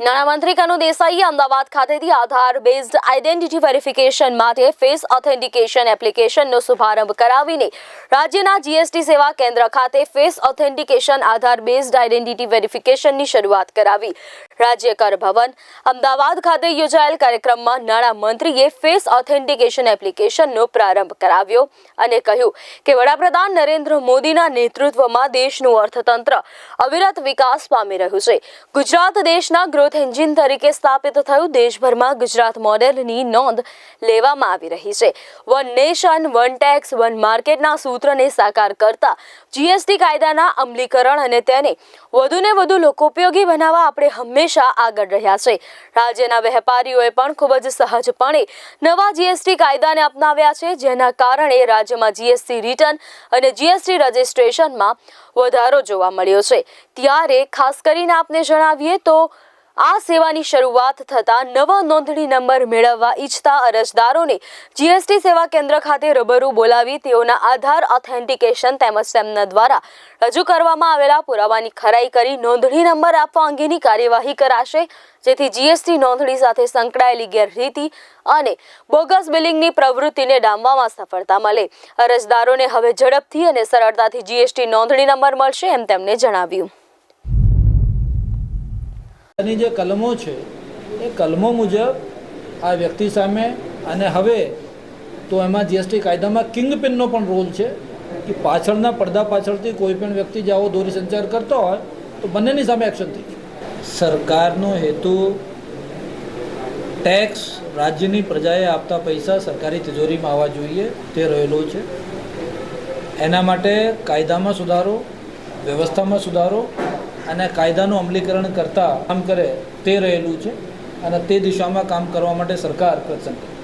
નાણામંત્રી કનુ દેસાઈએ અમદાવાદ ખાતેથી આધાર બેઝડ આઇડેન્ટિટી વેરિફિકેશન માટે ફેસ ઓથેન્ટિકેશન એપ્લિકેશનનો શુભારંભ કરાવીને રાજ્યના જીએસટી સેવા કેન્દ્ર ખાતે face authentication Aadhaar based identity વેરિફિકેશનની શરૂઆત કરાવી. રાજ્ય કર ભવન. અમદાવાદ ખાતે યોજાયેલ કાર્યક્રમમાં નાણામંત્રીએ ફેસ ઓથેન્ટિકેશન એપ્લિકેશનનો પ્રારંભ કરાવ્યો અને કહ્યું કે વડાપ્રધાન નરેન્દ્ર મોદીના નેતૃત્વમાં દેશનું અર્થતંત્ર અવિરત વિકાસ પામી રહ્યું છે. ગુજરાત દેશના ગ્રોથ એન્જિન તરીકે સ્થાપિત થયું દેશભરમાં ગુજરાત મોડેલની નોંધ લેવામાં આવી રહી છે. One nation one tax one માર્કેટના સૂત્રને સાકાર કરતા જીએસટી કાયદાના અમલીકરણ અને તેને વધુને વધુ લોકોપયોગી બનાવવા આપણે હંમેશા આગળ રહ્યા છે. રાજ્યના વેપારીઓએ પણ ખૂબ જ સહજપણે નવા જીએસટી કાયદાને અપનાવ્યા છે, જેના કારણે રાજ્યમાં જીએસટી રિટર્ન અને જીએસટી રજિસ્ટ્રેશનમાં વધારો જોવા મળ્યો છે. ત્યારે ખાસ કરીને આપને જણાવીએ તો આ સેવાની શરૂઆત થતાં નવા નોંધણી નંબર મેળવવા ઈચ્છતા અરજદારોને જીએસટી સેવા કેન્દ્ર ખાતે રૂબરૂ બોલાવી તેઓના આધાર ઓથેન્ટિકેશન તેમજ તેમના દ્વારા રજૂ કરવામાં આવેલા પુરાવાની ખરાઈ કરી નોંધણી નંબર આપવા અંગેની કાર્યવાહી કરાશે, જેથી જીએસટી નોંધણી સાથે સંકળાયેલી ગેરરીતિ અને બોગસ બિલિંગની પ્રવૃત્તિને ડામવામાં સફળતા મળે. અરજદારોને હવે ઝડપથી અને સરળતાથી જીએસટી નોંધણી નંબર મળશે એમ તેમણે જણાવ્યું. એની જે કલમો છે, એ કલમો મુજબ આ વ્યક્તિ સામે અને હવે તો એમાં જીએસટી કાયદામાં કિંગ પિનનો પણ રોલ છે કે પાછળના પડદા પાછળથી કોઈ પણ વ્યક્તિ જે આવો દોરી સંચાર કરતો હોય, તો બંનેની સામે એક્શન થઈ સરકારનો હેતુ ટેક્સ રાજ્યની પ્રજાએ આપતા પૈસા સરકારી તિજોરીમાં આવવા જોઈએ, તે રહેલો છે. એના માટે કાયદામાં સુધારો, વ્યવસ્થામાં સુધારો અને કાયદાનું અમલીકરણ કરતાં કામ કરે તે રહેલું છે અને તે દિશામાં કામ કરવા માટે સરકાર કરે